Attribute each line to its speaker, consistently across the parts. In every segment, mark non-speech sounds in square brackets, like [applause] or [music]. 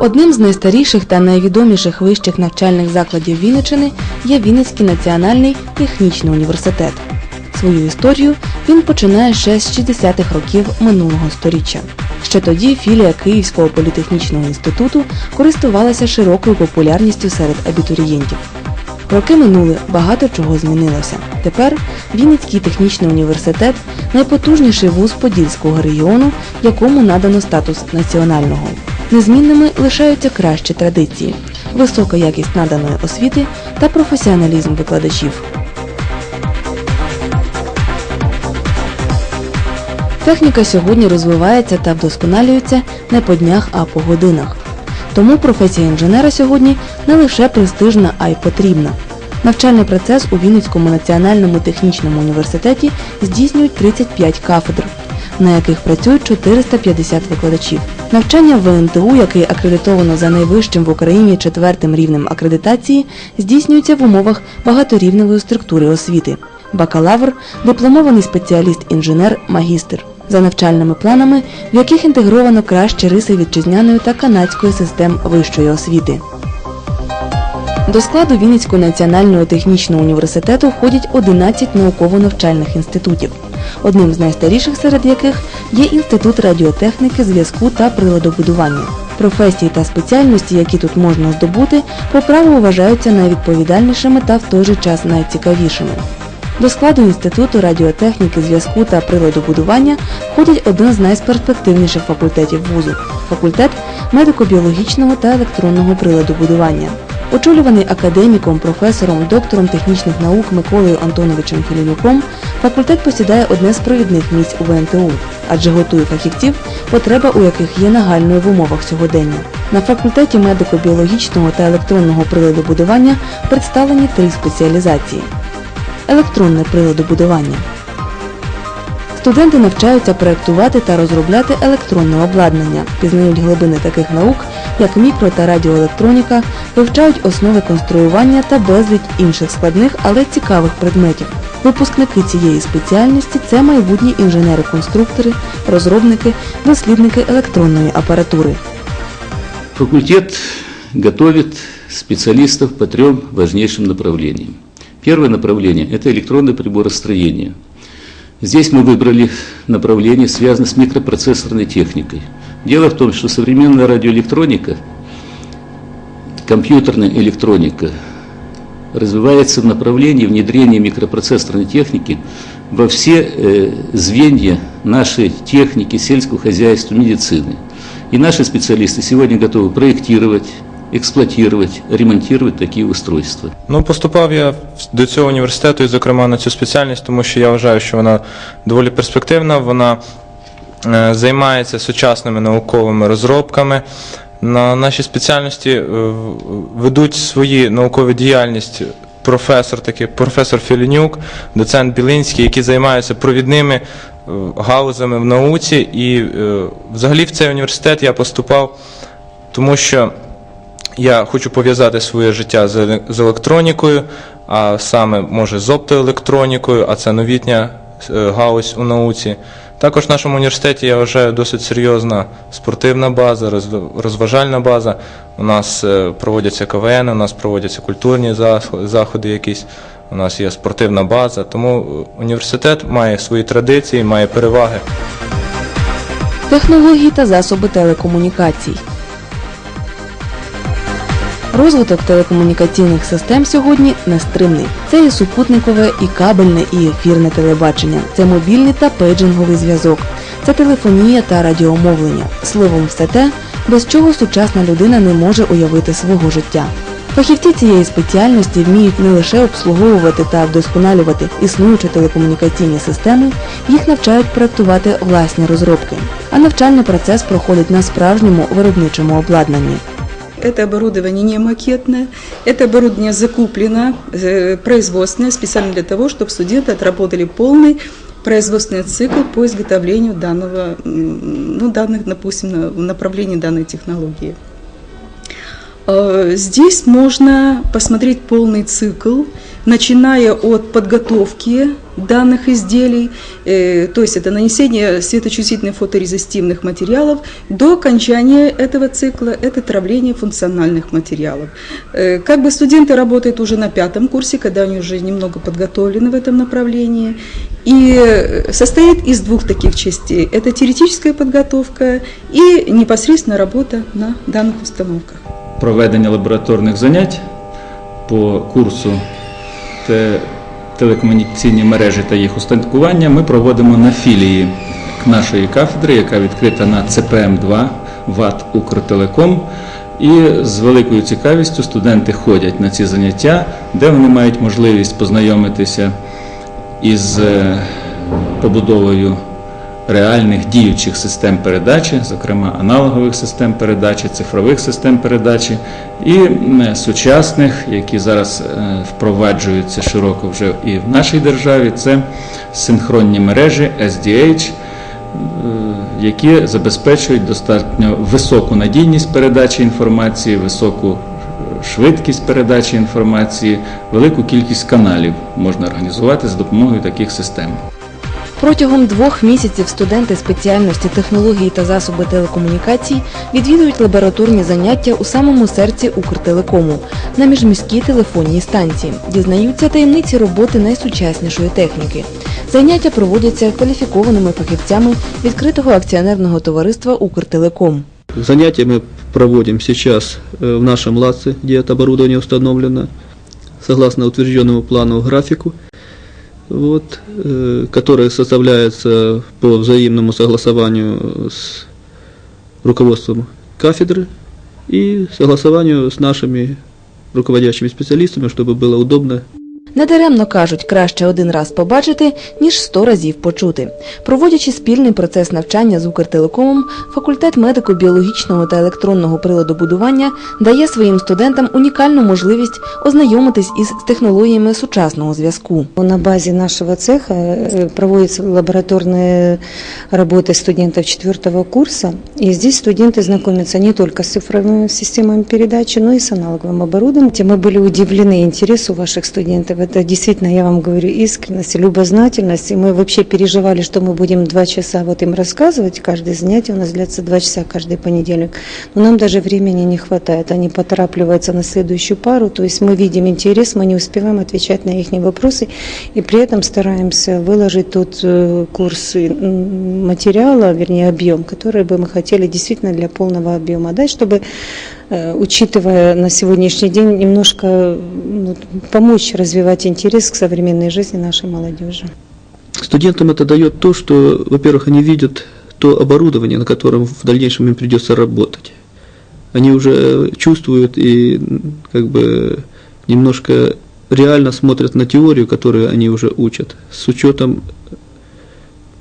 Speaker 1: Одним з найстаріших та найвідоміших вищих навчальних закладів Вінниччини є Вінницький національний технічний університет. Свою історію він починає ще з 60-х років минулого сторіччя. Ще тоді філія Київського політехнічного інституту користувалася широкою популярністю серед абітурієнтів. Роки минули, багато чого змінилося. Тепер Вінницький технічний університет найпотужніший вуз Подільського регіону, якому надано статус національного. Незмінними лишаються кращі традиції, висока якість наданої освіти та професіоналізм викладачів. Техніка сьогодні розвивається та вдосконалюється не по днях, а по годинах. Тому професія інженера сьогодні не лише престижна, а й потрібна. Навчальний процес у Вінницькому національному технічному університеті здійснюють 35 кафедр, на яких працюють 450 викладачів. Навчання в ВНТУ, який акредитовано за найвищим в Україні четвертим рівнем акредитації, здійснюється в умовах багаторівневої структури освіти. Бакалавр, дипломований спеціаліст-інженер, магістр за навчальними планами, в яких інтегровано кращі риси вітчизняної та канадської систем вищої освіти. До складу Вінницького національного технічного університету входять 11 науково-навчальних інститутів, одним з найстаріших серед яких є Інститут радіотехніки, зв'язку та приладобудування. Професії та спеціальності, які тут можна здобути, по праву вважаються найвідповідальнішими та в той же час найцікавішими. До складу Інституту радіотехніки, зв'язку та приладобудування входить один з найперспективніших факультетів вузу факультет медико-біологічного та електронного приладобудування. Очолюваний академіком, професором, доктором технічних наук Миколою Антоновичем Філінюком, факультет посідає одне з провідних місць у ВНТУ, адже готує фахівців, потреба у яких є нагальною в умовах сьогодення. На факультеті медико-біологічного та електронного приладобудування представлені три спеціалізації електронне приладобудування. Студенти навчаються проєктувати та розробляти електронне обладнання, пізнають глибини таких наук, як мікро та радіоелектроніка, вивчають основи конструювання та безліч інших складних, але цікавих предметів. Випускники цієї спеціальності це майбутні інженери-конструктори, розробники, дослідники електронної апаратури.
Speaker 2: Факультет готовит специалистов по трем важнейшим направлениям. Первое направление – это электронное приборостроение. Здесь мы выбрали направление, связанное с микропроцессорной техникой. Дело в том, что современная радиоэлектроника, компьютерная электроника развивается в направлении внедрения микропроцессорной техники во все э, звенья нашей техники, сельского хозяйства, медицины. И наши специалисты сегодня готовы проектировать, експлуатувати, ремонтувати такі устройства.
Speaker 3: Ну, поступав я до цього університету, і, зокрема, на цю спеціальність, тому що я вважаю, що вона доволі перспективна. Вона е, займається сучасними науковими розробками. На нашій спеціальності е, ведуть свої наукові діяльність професор, такий професор Філінюк, доцент Білинський, які займаються провідними е, гаузами в науці. І е, взагалі в цей університет я поступав, тому що я хочу пов'язати своє життя з електронікою, а саме може з оптоелектронікою, а це новітня е, галузь у науці. Також в нашому університеті я вважаю досить серйозна спортивна база, роз- розважальна база. У нас е, проводяться КВН, у нас проводяться культурні заходи якісь. У нас є спортивна база, тому е, університет має свої традиції, має переваги.
Speaker 1: Технології та засоби телекомунікацій. Розвиток телекомунікаційних систем сьогодні нестримний. Це і супутникове, і кабельне, і ефірне телебачення, це мобільний та пейджинговий зв'язок, це телефонія та радіомовлення. Словом, все те, без чого сучасна людина не може уявити свого життя. Фахівці цієї спеціальності вміють не лише обслуговувати та вдосконалювати існуючі телекомунікаційні системи, їх навчають проектувати власні розробки. А навчальний процес проходить на справжньому виробничому обладнанні.
Speaker 4: Это оборудование не макетное, это оборудование закуплено э, производственное специально для того, чтобы студенты отработали полный производственный цикл по изготовлению данного, ну, данных, допустим, на- направлении данной технологии. Э, Здесь можно посмотреть полный цикл, начиная от подготовки данных изделий, э, то есть это нанесение светочувствительных фоторезистивных материалов, до окончания этого цикла это травление функциональных материалов. Э, Как бы студенты работают уже на пятом курсе, когда они уже немного подготовлены в этом направлении, и состоит из двух таких частей. Это теоретическая подготовка и непосредственно работа на данных установках.
Speaker 5: Проведення лабораторних занять по курсу телекомунікаційні мережі та їх устаткування ми проводимо на філії нашої кафедри, яка відкрита на ЦПМ-2 ВАТ Укртелеком. І з великою цікавістю студенти ходять на ці заняття, де вони мають можливість познайомитися із е, побудовою реальних діючих систем передачі, зокрема аналогових систем передачі, цифрових систем передачі і сучасних, які зараз е, впроваджуються широко вже і в нашій державі, це синхронні мережі SDH, е, які забезпечують достатньо високу надійність передачі інформації, високу швидкість передачі інформації, велику кількість каналів можна організувати за допомогою таких систем.
Speaker 1: Протягом двох місяців студенти спеціальності технології та засоби телекомунікацій відвідують лабораторні заняття у самому серці Укртелекому на міжміській телефонній станції, дізнаються таємниці роботи найсучаснішої техніки. Заняття проводяться кваліфікованими фахівцями відкритого акціонерного товариства Укртелеком.
Speaker 6: Занятия мы проводим сейчас э, в нашем ЛАЦе, где это оборудование установлено, согласно утвержденному плану графику, Вот, э, который составляется по взаимному согласованию с руководством кафедры и согласованию с нашими руководящими специалистами, чтобы было удобно
Speaker 1: Недаремно кажуть, краще один раз побачити, ніж сто разів почути. Проводячи спільний процес навчання з Укртелекомом, факультет медико-біологічного та електронного приладобудування дає своїм студентам унікальну можливість ознайомитись із технологіями сучасного зв'язку.
Speaker 7: На базе нашего цеха э, проводятся лабораторные работы студентов четвертого курса. И здесь студенты знакомятся не только с цифровыми системами передачи, но и с аналоговым оборудованием. Мы были удивлены интересу ваших студентов. Это действительно, я вам говорю, искренность, любознательность. И мы вообще переживали, что мы будем два часа вот им рассказывать. Каждое занятие у нас длится два часа каждый понедельник. Но нам даже времени не хватает. Они поторапливаются на следующую пару. То есть мы видим интерес, мы не успеваем отвечать на их вопросы. И при этом стараемся выложить тот э, курс материала, вернее объем, который бы мы хотели действительно для полного объема дать, чтобы учитывая на сегодняшний день немножко ну, помочь развивать интерес к современной жизни нашей молодежи.
Speaker 6: Студентам это дает то, что, во-первых, они видят то оборудование, на котором в дальнейшем им придется работать. Они уже чувствуют и как бы немножко реально смотрят на теорию, которую они уже учат, с учетом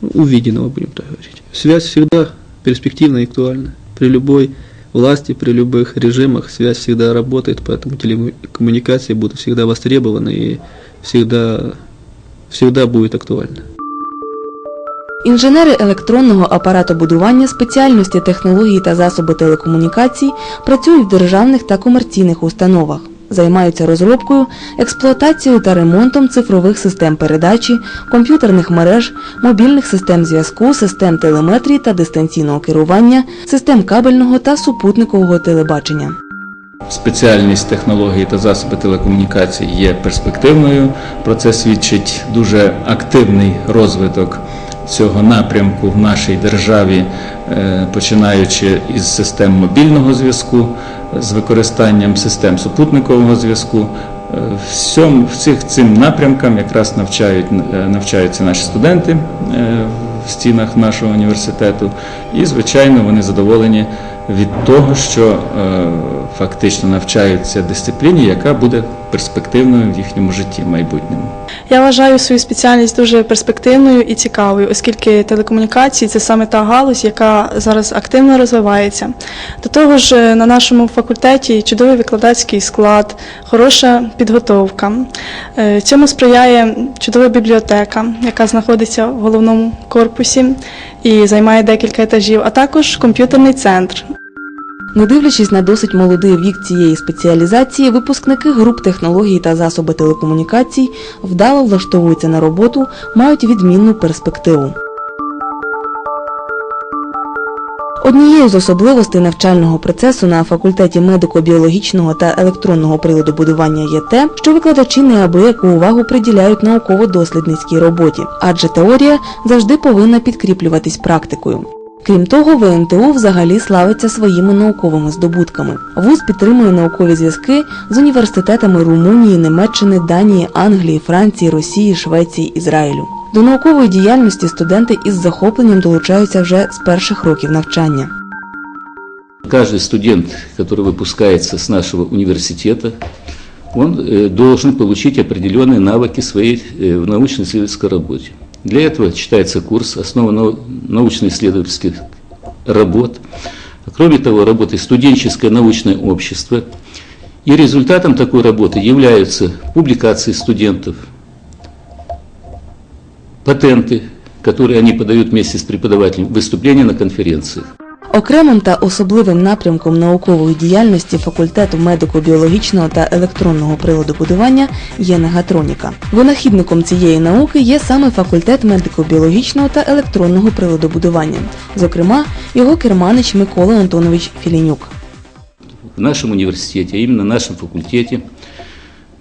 Speaker 6: ну, увиденного, будем так говорить. Связь всегда перспективна и актуальна. При любой власти, при любых режимах связь всегда работает, поэтому телекоммуникации будут всегда востребованы и всегда, всегда будет актуальна.
Speaker 1: Інженери електронного апаратобудування спеціальності технології та засоби телекомунікацій працюють в державних та комерційних установах. Займаються розробкою, експлуатацією та ремонтом цифрових систем передачі, комп'ютерних мереж, мобільних систем зв'язку, систем телеметрії та дистанційного керування, систем кабельного та супутникового телебачення.
Speaker 5: Спеціальність технології та засоби телекомунікацій є перспективною. Про це свідчить дуже активний розвиток цього напрямку в нашій державі, е, починаючи із систем мобільного зв'язку, з використанням систем супутникового зв'язку. Е, всіх цим напрямкам якраз навчають, е, навчаються наші студенти в стінах нашого університету, і, звичайно, вони задоволені від того, що фактично навчаються дисципліні, яка буде перспективною в їхньому житті майбутньому.
Speaker 8: Я вважаю свою спеціальність дуже перспективною і цікавою, оскільки телекомунікації це саме та галузь, яка зараз активно розвивається. До того ж, е, на нашому факультеті чудовий викладацький склад, хороша підготовка. Е, Цьому сприяє чудова бібліотека, яка знаходиться в головному корпусі і займає декілька етажів, а також комп'ютерний центр,
Speaker 1: Не дивлячись на досить молодий вік цієї спеціалізації, випускники груп технологій та засоби телекомунікацій вдало влаштовуються на роботу, мають відмінну перспективу. Однією з особливостей навчального процесу на факультеті медико-біологічного та електронного приладобудування є те, що викладачі неабияку увагу приділяють науково-дослідницькій роботі, адже теорія завжди повинна підкріплюватись практикою. Крім того, ВНТУ взагалі славиться своїми науковими здобутками. ВУЗ підтримує наукові зв'язки з університетами Румунії, Німеччини, Данії, Англії, Франції, Росії, Швеції, Ізраїлю. До наукової діяльності студенти із захопленням долучаються вже з перших років навчання.
Speaker 2: Каждый студент, который выпускается с нашего университета, он э, должен получить определенные навыки своей э, в научно-исследовательской работе. Для этого читается курс «Основа нау- научно-исследовательских работ». Кроме того, работает студенческое научное общество. И результатом такой работы являются публикации студентов, патенты, которые они подают вместе с преподавателем, выступления на конференциях.
Speaker 1: Окремим та особливим напрямком наукової діяльності факультету медико-біологічного та електронного приладобудування є негатроніка. Винахідником цієї науки є саме факультет медико-біологічного та електронного приладобудування, зокрема, його керманич Микола Антонович Філінюк.
Speaker 2: в нашем университете, а именно в нашем факультете,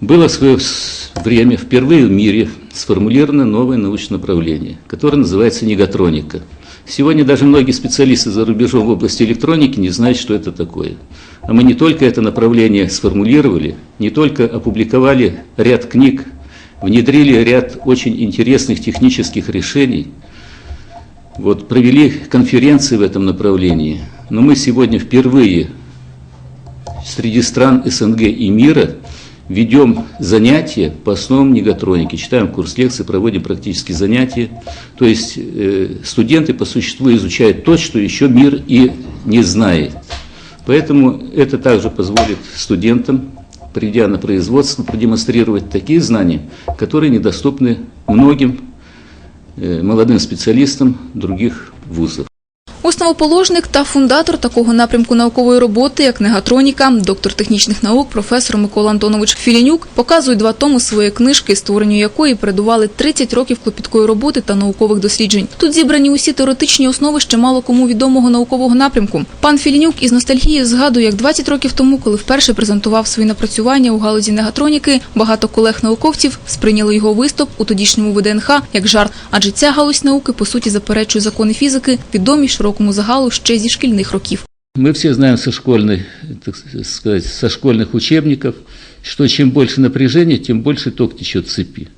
Speaker 2: было в свое с- время впервые в мире сформулировано новое научное направление, которое называется негатроника. Сегодня даже многие специалисты за рубежом в области электроники не знают, что это такое. А мы не только это направление сформулировали, не только опубликовали ряд книг, внедрили ряд очень интересных технических решений, вот, провели конференции в этом направлении, но мы сегодня впервые среди стран СНГ и мира ведем занятия по основам негатроники, читаем курс лекций, проводим практические занятия. То есть э, студенты по существу изучают то, что еще мир и не знает. Поэтому это также позволит студентам, придя на производство, продемонстрировать такие знания, которые недоступны многим э, молодым специалистам других вузов.
Speaker 9: Основоположник та фундатор такого напрямку наукової роботи, як негатроніка, доктор технічних наук, професор Микола Антонович Філінюк, показує два тому своєї книжки, створенню якої передували 30 років клопіткої роботи та наукових досліджень. Тут зібрані усі теоретичні основи ще мало кому відомого наукового напрямку. Пан Філінюк із ностальгією згадує, як 20 років тому, коли вперше презентував свої напрацювання у галузі негатроніки, багато колег-науковців сприйняли його виступ у тодішньому ВДНХ як жарт, адже ця галузь науки по суті заперечує закони фізики, відомі широкому загалу ще зі шкільних років.
Speaker 2: Мы все знаем со школьной, так сказать, со школьных учебников, что чем больше напряжения, тем больше ток течет в цепи.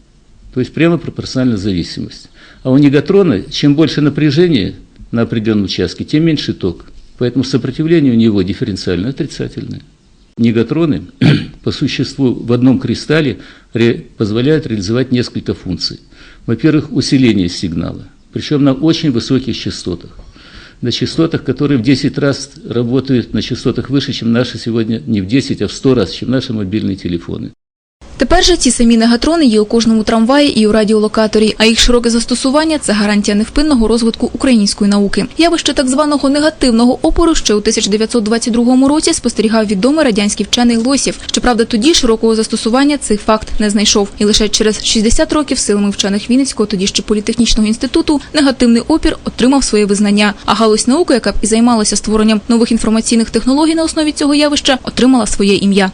Speaker 2: То есть прямо пропорциональная зависимость. А у негатрона, чем больше напряжения на определенном участке, тем меньше ток. Поэтому сопротивление у него дифференциально отрицательное. Негатроны [clears throat] по существу в одном кристалле ре- позволяют реализовать несколько функций. Во-первых, усиление сигнала, причем на очень высоких частотах на частотах, которые в 10 раз работают на частотах выше, чем наши сегодня, не в 10, а в 100 раз, чем наши мобильные телефоны.
Speaker 9: Тепер же ці самі негатрони є у кожному трамваї і у радіолокаторі, а їх широке застосування це гарантія невпинного розвитку української науки. Явище так званого негативного опору ще у 1922 році спостерігав відомий радянський вчений Лосів. Щоправда, тоді широкого застосування цей факт не знайшов. І лише через 60 років силами вчених Вінницького, тоді ще політехнічного інституту, негативний опір отримав своє визнання. А галузь науки, яка б і займалася створенням нових інформаційних технологій на основі цього явища, отримала своє ім'я.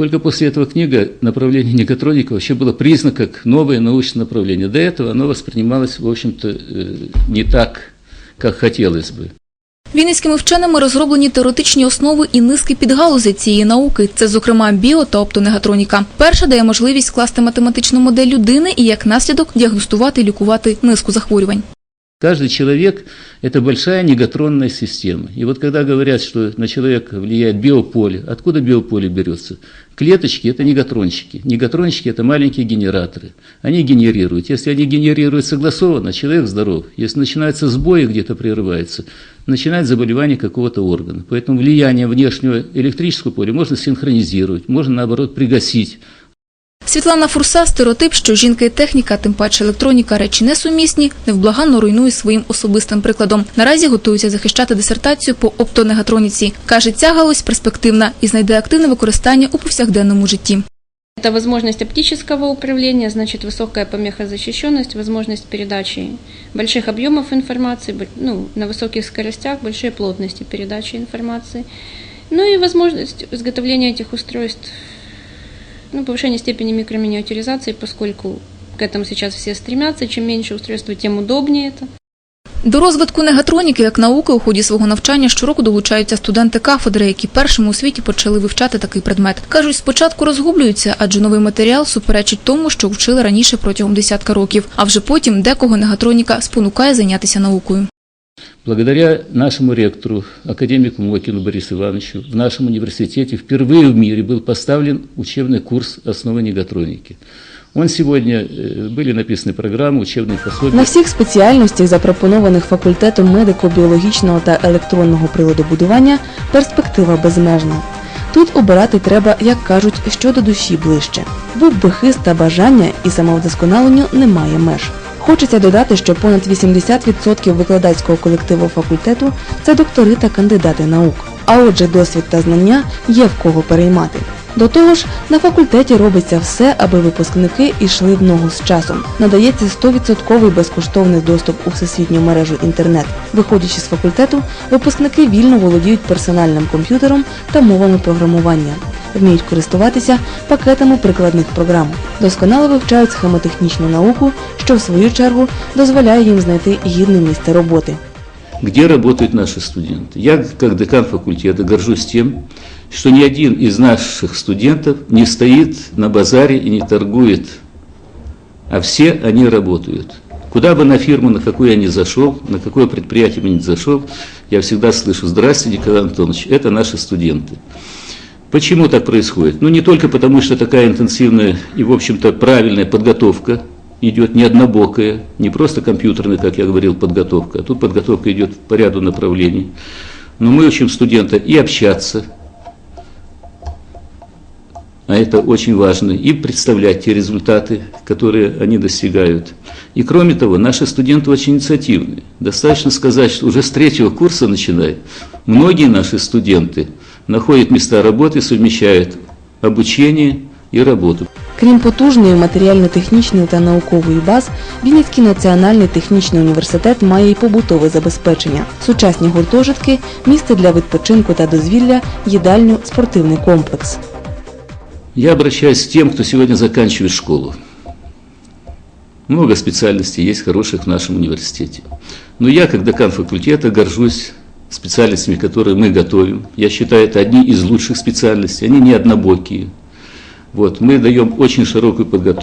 Speaker 2: Только после этого книга направление негатроника вообще было признано как новое научное направление. До этого оно воспринималось, в общем-то, э, не так, как хотелось бы.
Speaker 9: Вінницькими вченими розроблені теоретичні основи і низки підгалузей цієї науки. Це, зокрема, біо та оптонегатроніка. Перша дає можливість скласти математичну модель людини і як наслідок діагностувати і лікувати низку захворювань.
Speaker 2: Каждый человек – это большая негатронная система. И вот когда говорят, что на человека влияет биополе, откуда биополе берется? Клеточки – это негатрончики. Негатрончики – это маленькие генераторы. Они генерируют. Если они генерируют согласованно, человек здоров. Если начинаются сбои, где-то прерывается, начинает заболевание какого-то органа. Поэтому влияние внешнего электрического поля можно синхронизировать, можно, наоборот, пригасить.
Speaker 9: Світлана Фурса стереотип, що жінка і техніка, тим паче електроніка, речі несумісні, невблаганно руйнує своїм особистим прикладом. Наразі готується захищати дисертацію по оптонегатроніці. Каже, ця галузь перспективна і знайде активне використання у повсякденному житті.
Speaker 10: Это возможность оптического управления, значит высокая помехозащищенность, возможность передачи больших объемов информации, бо- ну, на высоких скоростях, большие плотности передачи информации. Ну и возможность изготовления этих устройств, ну, повышение степени микроминиатюризации, поскольку к этому сейчас все стремятся. Чем меньше устройства, тем удобнее это.
Speaker 9: До розвитку негатроніки як науки у ході свого навчання щороку долучаються студенти кафедри, які першими у світі почали вивчати такий предмет. Кажуть, спочатку розгублюються, адже новий матеріал суперечить тому, що вчили раніше протягом десятка років. А вже потім декого негатроніка спонукає зайнятися наукою.
Speaker 2: Благодаря нашему ректору, академику Мокину Борису Ивановичу, в нашем университете впервые в мире был поставлен учебный курс «Основы негатроники». Он сегодня, э, были написаны программы, учебные пособия.
Speaker 1: На всіх спеціальностях, запропонованих факультетом медико-біологічного та електронного приладобудування, перспектива безмежна. Тут обирати треба, як кажуть, що до душі ближче. Був би хист та бажання і самовдосконаленню немає меж. Хочеться додати, що понад 80% викладацького колективу факультету це доктори та кандидати наук. А отже, досвід та знання є в кого переймати. До того ж, на факультеті робиться все, аби випускники йшли в ногу з часом. Надається 100% безкоштовний доступ у всесвітню мережу інтернет. Виходячи з факультету, випускники вільно володіють персональним комп'ютером та мовами програмування Вміють користуватися пакетами прикладних програм. Досконало вивчають схемотехнічну науку, що в свою чергу дозволяє їм знайти гідне місце роботи.
Speaker 2: где работают наши студенты. Я, как декан факультета, горжусь тем, что ни один из наших студентов не стоит на базаре и не торгует, а все они работают. Куда бы на фирму, на какую я ни зашел, на какое предприятие бы ни зашел, я всегда слышу «Здравствуйте, Николай Антонович, это наши студенты». Почему так происходит? Ну, не только потому, что такая интенсивная и, в общем-то, правильная подготовка идет не однобокая, не просто компьютерная, как я говорил, подготовка, а тут подготовка идет по ряду направлений. Но мы учим студента и общаться, а это очень важно, и представлять те результаты, которые они достигают. И кроме того, наши студенты очень инициативные. Достаточно сказать, что уже с третьего курса начиная, многие наши студенты находят места работы, совмещают обучение и работу.
Speaker 1: Крім потужної матеріально-технічної та наукової баз, Вінницький національний технічний університет має й побутове забезпечення, сучасні гуртожитки, місце для відпочинку та дозвілля, їдальню, спортивний комплекс.
Speaker 2: Я обращаюсь к тем, кто сегодня заканчивает школу. Много специальностей есть хороших в нашем университете. Но я, как декан факультета, горжусь специальностями, которые мы готовим. Я считаю, это одни из лучших специальностей. Они не однобокие. Вот, мы даем очень широкую подготовку.